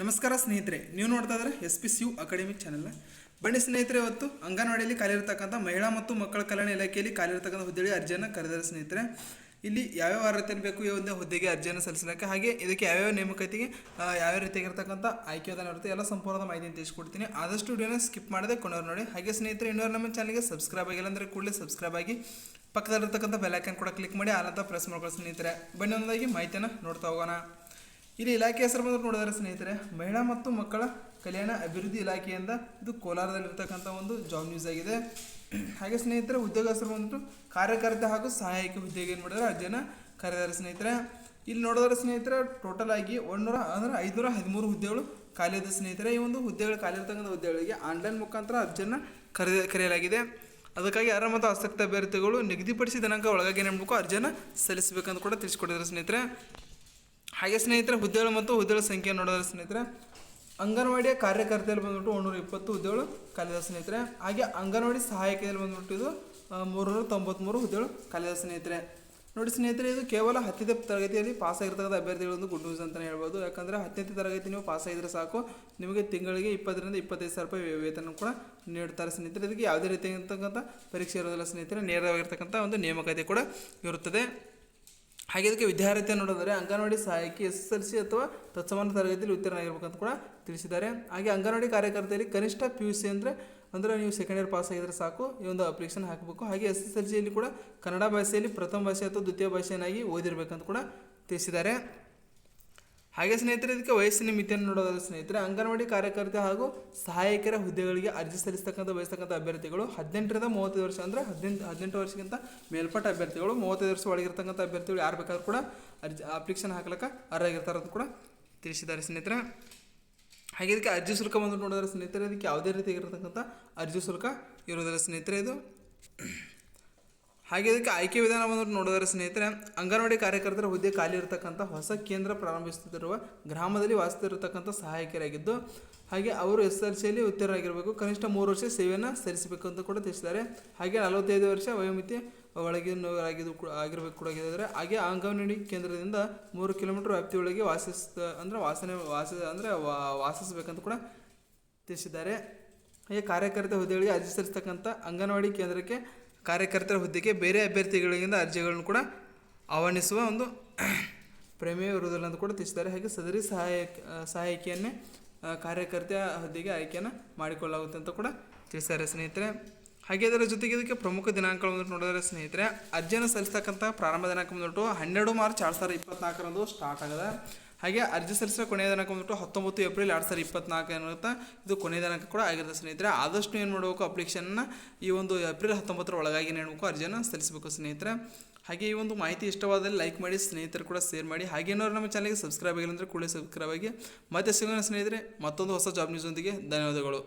ನಮಸ್ಕಾರ ಸ್ನೇಹಿತರೆ, ನೀವು ನೋಡ್ತಾ ಇದ್ರೆ ಎಸ್ ಪಿ ಯು ಅಕಾಡೆಮಿಕ್ ಚಾನೆಲ್ನ. ಬನ್ನಿ ಸ್ನೇಹಿತರೆ, ಇವತ್ತು ಅಂಗನವಾಡಿಯಲ್ಲಿ ಖಾಲಿರ್ತಕ್ಕಂಥ ಮಹಿಳಾ ಮತ್ತು ಮಕ್ಕಳ ಕಲ್ಯಾಣ ಇಲಾಖೆಯಲ್ಲಿ ಖಾಲಿರ್ತಕ್ಕಂಥ ಹುದ್ದೆಗೆ ಅರ್ಜಿಯನ್ನು ಕರೆದರೆ ಸ್ನೇಹಿತರೆ. ಇಲ್ಲಿ ಯಾವ್ಯಾವ ಅರ್ಹತೆ ಬೇಕು, ಈ ಒಂದು ಹುದ್ದೆಗೆ ಅರ್ಜಿಯನ್ನು ಸಲ್ಲಿಸಲಿಕ್ಕೆ, ಹಾಗೆ ಇದಕ್ಕೆ ಯಾವ್ಯಾವ ನೇಮಕಾತಿಗೆ ಯಾವ್ಯಾವ ರೀತಿಯಾಗಿರ್ತಕ್ಕಂಥ ಆಯ್ಕೆ ವಿಧಾನ ಇರುತ್ತೆ, ಎಲ್ಲ ಸಂಪೂರ್ಣ ಮಾಹಿತಿಯನ್ನು ತಿಳಿಸ್ಕೊಡ್ತೀನಿ. ಆದಷ್ಟು ವಿಡಿಯೋನ ಸ್ಕಿಪ್ ಮಾಡದೆ ಕೊನೆಯವ್ರು ನೋಡಿ. ಹಾಗೆ ಸ್ನೇಹಿತರೆ ಇನ್ನೂರು ನಮ್ಮ ಚಾನಲ್ಗೆ ಸಬ್ಸ್ಕ್ರೈಬ್ ಆಗಿಲ್ಲ ಅಂದರೆ ಕೂಡಲೇ ಸಬ್ಸ್ಕ್ರೈಬ್ ಆಗಿ ಪಕ್ಕದಲ್ಲಿರ್ತಕ್ಕಂಥ ಬೆಲ್ಲೈಕನ್ ಕೂಡ ಕ್ಲಿಕ್ ಮಾಡಿ ಆಲಂತ ಪ್ರೆಸ್ ಮಾಡ್ಕೊಳ್ಳಿ ಸ್ನೇಹಿತರೆ. ಬನ್ನಿ ಒಂದಾಗಿ ಮಾಹಿತಿಯನ್ನು ನೋಡ್ತಾ ಹೋಗೋಣ. ಇಲ್ಲಿ ಇಲಾಖೆ ಹೆಸರು ಬಂದ್ರೆ ನೋಡಿದರೆ ಸ್ನೇಹಿತರೆ, ಮಹಿಳಾ ಮತ್ತು ಮಕ್ಕಳ ಕಲ್ಯಾಣ ಅಭಿವೃದ್ಧಿ ಇಲಾಖೆಯಿಂದ ಇದು ಕೋಲಾರದಲ್ಲಿರ್ತಕ್ಕಂಥ ಒಂದು ಜಾಬ್ ನ್ಯೂಸ್ ಆಗಿದೆ. ಹಾಗೆ ಸ್ನೇಹಿತರೆ ಉದ್ಯೋಗ ಹೆಸರು ಬಂದ್ಬಿಟ್ಟು ಕಾರ್ಯಕರ್ತ ಹಾಗೂ ಸಹಾಯಕ ಹುದ್ದೆಗೆ ಏನು ಮಾಡಿದ್ರೆ ಅರ್ಜಿಯನ್ನು ಕರೆದಾರೆ ಸ್ನೇಹಿತರೆ. ಇಲ್ಲಿ ನೋಡಿದ್ರೆ ಸ್ನೇಹಿತರೆ ಟೋಟಲ್ ಆಗಿ ಒಂದೂರ, ಅಂದ್ರೆ ಐದುನೂರ ಹದಿಮೂರು ಹುದ್ದೆಗಳು ಖಾಲಿ ಇದೆ ಸ್ನೇಹಿತರೆ. ಈ ಒಂದು ಹುದ್ದೆಗಳು ಖಾಲಿ ಇರ್ತಕ್ಕಂಥ ಹುದ್ದೆಗಳಿಗೆ ಆನ್ಲೈನ್ ಮುಖಾಂತರ ಅರ್ಜಿಯನ್ನು ಕರೆದ, ಕರೆಯಲಾಗಿದೆ. ಅದಕ್ಕಾಗಿ ಯಾರ ಮತ್ತು ಆಸಕ್ತ ಅಭ್ಯರ್ಥಿಗಳು ನಿಗದಿಪಡಿಸಿದ ದಿನಾಂಕ ಒಳಗಾಗಿ ಏನು ಮಾಡಬೇಕು? ಅರ್ಜಿಯನ್ನು ಸಲ್ಲಿಸಬೇಕಂತ ಕೂಡ ತಿಳಿಸ್ಕೊಟ್ಟಿದ್ದಾರೆ ಸ್ನೇಹಿತರೆ. ಹಾಗೆ ಸ್ನೇಹಿತರೆ, ಹುದ್ದೆಗಳು ಮತ್ತು ಹುದ್ದೆಗಳ ಸಂಖ್ಯೆ ನೋಡಿದ್ರೆ ಸ್ನೇಹಿತರೆ, ಅಂಗನವಾಡಿಯ ಕಾರ್ಯಕರ್ತೆಯಲ್ಲಿ ಬಂದ್ಬಿಟ್ಟು ಒಂದೂರ ಇಪ್ಪತ್ತು ಹುದ್ದೆಗಳು ಖಾಲಿದ ಸ್ನೇಹಿತರೆ. ಹಾಗೆ ಅಂಗನವಾಡಿ ಸಹಾಯಕದಲ್ಲಿ ಬಂದ್ಬಿಟ್ಟು ಇದು ಮೂರುನೂರ ತೊಂಬತ್ತ್ಮೂರು ಹುದ್ದೆಗಳು ಖಾಲಿದ ಸ್ನೇಹಿತರೆ. ನೋಡಿ ಸ್ನೇಹಿತರೆ, ಇದು ಕೇವಲ ಹತ್ತನೇ ತರಗತಿಯಲ್ಲಿ ಪಾಸ್ ಆಗಿರ್ತಕ್ಕಂಥ ಅಭ್ಯರ್ಥಿಗಳೊಂದು ಗುಡ್ ನ್ಯೂಸ್ ಅಂತಲೇ ಹೇಳ್ಬೋದು. ಯಾಕಂದರೆ ಹತ್ತನೇ ತರಗತಿ ನೀವು ಪಾಸ್ ಆಗಿದ್ರೆ ಸಾಕು. ನಿಮಗೆ ತಿಂಗಳಿಗೆ ಇಪ್ಪತ್ತರಿಂದ ಇಪ್ಪತ್ತೈದು ಸಾವಿರ ರೂಪಾಯಿ ವೇತನ ಕೂಡ ನೀಡ್ತಾರೆ ಸ್ನೇಹಿತರೆ. ಇದಕ್ಕೆ ಯಾವುದೇ ರೀತಿಯಾಗಿರ್ತಕ್ಕಂಥ ಪರೀಕ್ಷೆ ಇರೋದಿಲ್ಲ ಸ್ನೇಹಿತರೆ. ನೇರವಾಗಿರ್ತಕ್ಕಂಥ ಒಂದು ನೇಮಕಾತಿ ಕೂಡ ಇರುತ್ತದೆ. ಹಾಗೆ ಇದಕ್ಕೆ ವಿದ್ಯಾರ್ಥಿ ನೋಡಿದರೆ ಅಂಗನವಾಡಿ ಸಹಾಯಕಿ ಎಸ್ ಎಸ್ ಎಲ್ ಸಿ ಅಥವಾ ತತ್ಸಮಾನ ತರಗತಿಯಲ್ಲಿ ಉತ್ತೀರ್ಣ ಆಗಿರ್ಬೇಕಂತ ಕೂಡ ತಿಳಿಸಿದ್ದಾರೆ. ಹಾಗೆ ಅಂಗನವಾಡಿ ಕಾರ್ಯಕರ್ತೆಯಲ್ಲಿ ಕನಿಷ್ಠ ಪಿ ಯು ಸಿ ಅಂದರೆ ಅಂದರೆ ನೀವು ಸೆಕೆಂಡ್ ಇಯರ್ ಪಾಸ್ ಆಗಿದ್ರೆ ಸಾಕು. ಈ ಒಂದು ಅಪ್ಲಿಕೇಶನ್ ಹಾಕಬೇಕು. ಹಾಗೆ ಎಸ್ ಎಸ್ ಎಲ್ ಸಿಯಲ್ಲಿ ಕೂಡ ಕನ್ನಡ ಭಾಷೆಯಲ್ಲಿ ಪ್ರಥಮ ಭಾಷೆ ಅಥವಾ ದ್ವಿತೀಯ ಭಾಷೆಯನ್ನಾಗಿ ಓದಿರಬೇಕಂತ ಕೂಡ ತಿಳಿಸಿದ್ದಾರೆ. ಹಾಗೆ ಸ್ನೇಹಿತರೆ, ಇದಕ್ಕೆ ವಯಸ್ಸಿನ ಮಿತಿಯನ್ನು ನೋಡೋದಾದ ಸ್ನೇಹಿತರೆ, ಅಂಗನವಾಡಿ ಕಾರ್ಯಕರ್ತೆ ಹಾಗೂ ಸಹಾಯಕರ ಹುದ್ದೆಗಳಿಗೆ ಅರ್ಜಿ ಸಲ್ಲಿಸತಕ್ಕಂಥ, ಬಯಸ್ತಕ್ಕಂಥ ಅಭ್ಯರ್ಥಿಗಳು ಹದಿನೆಂಟರಿಂದ ಮೂವತ್ತೈದು ವರ್ಷ ಅಂದರೆ ಹದಿನೆಂಟು ಹದಿನೆಂಟು ವರ್ಷಕ್ಕಿಂತ ಮೇಲ್ಪಟ್ಟ ಅಭ್ಯರ್ಥಿಗಳು, ಮೂವತ್ತೈದು ವರ್ಷ ಒಳಗಿರ್ತಕ್ಕಂಥ ಅಭ್ಯರ್ಥಿಗಳು ಯಾರು ಬೇಕಾದ್ರೂ ಕೂಡ ಅರ್ಜಿ ಅಪ್ಲಿಕೇಶನ್ ಹಾಕ್ಲಿಕ್ಕೆ ಅರ್ಹರಾಗಿರ್ತಾರೆ ಅಂತ ಕೂಡ ತಿಳಿಸಿದ್ದಾರೆ ಸ್ನೇಹಿತರೆ. ಹಾಗೆ ಇದಕ್ಕೆ ಅರ್ಜಿ ಶುಲ್ಕ ಬಂದು ನೋಡಿದ್ರೆ ಸ್ನೇಹಿತರೆ, ಇದಕ್ಕೆ ಯಾವುದೇ ರೀತಿಯಾಗಿರ್ತಕ್ಕಂಥ ಅರ್ಜಿ ಶುಲ್ಕ ಇರೋದಿಲ್ಲ ಸ್ನೇಹಿತರೆ ಇದು. ಹಾಗೆ ಇದಕ್ಕೆ ಆಯ್ಕೆ ವಿಧಾನ ಬಂದ್ಬಿಟ್ಟು ನೋಡಿದರೆ ಸ್ನೇಹಿತರೆ, ಅಂಗನವಾಡಿ ಕಾರ್ಯಕರ್ತರ ಹುದ್ದೆ ಖಾಲಿ ಇರತಕ್ಕಂಥ ಹೊಸ ಕೇಂದ್ರ ಪ್ರಾರಂಭಿಸುತ್ತಿರುವ ಗ್ರಾಮದಲ್ಲಿ ವಾಸಿಸುತ್ತಿರತಕ್ಕಂಥ ಸಹಾಯಕರಾಗಿದ್ದು ಹಾಗೆ ಅವರು ಎಸ್ ಎಲ್ ಸಿಯಲ್ಲಿ ಉತ್ತೀರ್ಣರಾಗಿರಬೇಕು ಕನಿಷ್ಠ ಮೂರು ವರ್ಷ ಸೇವೆಯನ್ನು ಸಲ್ಲಿಸಬೇಕು ಅಂತ ಕೂಡ ತಿಳಿಸಿದ್ದಾರೆ. ಹಾಗೆ ನಲವತ್ತೈದು ವರ್ಷ ವಯೋಮಿತಿ ಒಳಗಿನವರಾಗಿದ್ದು ಕೂಡ ಆಗಿರಬೇಕು ಕೂಡ ಆಗಿದ್ದಾರೆ ಹಾಗೆ ಅಂಗನವಾಡಿ ಕೇಂದ್ರದಿಂದ ಮೂರು ಕಿಲೋಮೀಟರ್ ವ್ಯಾಪ್ತಿಯೊಳಗೆ ವಾಸಿಸ್ ಅಂದರೆ ವಾಸನೆ ವಾಸ ಅಂದರೆ ವಾಸಿಸಬೇಕಂತ ಕೂಡ ತಿಳಿಸಿದ್ದಾರೆ. ಹಾಗೆ ಕಾರ್ಯಕರ್ತ ಹುದ್ದೆಗಳಿಗೆ ಅರ್ಜಿ ಸಲ್ಲಿಸ್ತಕ್ಕಂಥ ಅಂಗನವಾಡಿ ಕೇಂದ್ರಕ್ಕೆ ಕಾರ್ಯಕರ್ತರ ಹುದ್ದೆಗೆ ಬೇರೆ ಅಭ್ಯರ್ಥಿಗಳಿಂದ ಅರ್ಜಿಗಳನ್ನು ಕೂಡ ಆಹ್ವಾನಿಸುವ ಒಂದು ಪ್ರಮೇಯ ಇರುವುದಿಲ್ಲ ಅಂತ ಕೂಡ ತಿಳಿಸಿದ್ದಾರೆ. ಹಾಗೆ ಸದರಿ ಸಹಾಯಕ ಸಹಾಯಕಿಯನ್ನೇ ಕಾರ್ಯಕರ್ತ ಹುದ್ದೆಗೆ ಆಯ್ಕೆಯನ್ನು ಮಾಡಿಕೊಳ್ಳಲಾಗುತ್ತೆ ಅಂತ ಕೂಡ ತಿಳಿಸಿದ್ದಾರೆ ಸ್ನೇಹಿತರೆ. ಹಾಗೆ ಅದರ ಜೊತೆಗೆ ಇದಕ್ಕೆ ಪ್ರಮುಖ ದಿನಾಂಕಗಳು ನೋಡಿದರೆ ನೋಡಿದ್ರೆ ಸ್ನೇಹಿತರೆ, ಅರ್ಜಿಯನ್ನು ಸಲ್ಲಿಸ್ತಕ್ಕಂಥ ಪ್ರಾರಂಭ ದಿನಾಂಕ ಬಂದ್ಬಿಟ್ಟು ಹನ್ನೆರಡು ಮಾರ್ಚ್ ಎರಡು ಸಾವಿರದ ಇಪ್ಪತ್ನಾಲ್ಕರಂದು ಸ್ಟಾರ್ಟ್ ಆಗದ. ಹಾಗೆ ಅರ್ಜಿ ಸಲ್ಲಿಸಿದ ಕೊನೆಯ ದಿನಾಂಕ ಬಂದ್ಬಿಟ್ಟು ಹತ್ತೊಂಬತ್ತು ಏಪ್ರಿಲ್ ಎರಡು ಸಾವಿರದ ಇಪ್ಪತ್ನಾಲ್ಕು ಏನಿರುತ್ತೆ ಇದು ಕೊನೆಯ ದಿನಾಂಕ ಕೂಡ ಆಗಿರುತ್ತೆ ಸ್ನೇಹಿತರೆ. ಆದಷ್ಟು ಏನು ಮಾಡಬೇಕು ಅಪ್ಲಿಕೇಶನ್ನ ಈ ಒಂದು ಏಪ್ರಿಲ್ ಹತ್ತೊಂಬತ್ತರ ಒಳಗಾಗಿ ನೀಡಬೇಕು ಅರ್ಜಿಯನ್ನು ಸಲ್ಲಿಸಬೇಕು ಸ್ನೇಹಿತರೆ. ಹಾಗೆ ಈ ಒಂದು ಮಾಹಿತಿ ಇಷ್ಟವಾದಲ್ಲಿ ಲೈಕ್ ಮಾಡಿ, ಸ್ನೇಹಿತರು ಕೂಡ ಶೇರ್ ಮಾಡಿ. ಹಾಗೇನೋ ನಮ್ಮ ಚಾನಲ್ಗೆ ಸಬ್ಸ್ಕ್ರೈಬ್ ಆಗಿಲ್ಲ ಅಂದರೆ ಕೂಡಲೇ ಸಬ್ಸ್ಕ್ರೈಬ್ ಆಗಿ ಮತ್ತೆ ಸಿಗೋಣ ಸ್ನೇಹಿತರೆ. ಮತ್ತೊಂದು ಹೊಸ ಜಾಬ್ ನ್ಯೂಸ್ ಧನ್ಯವಾದಗಳು.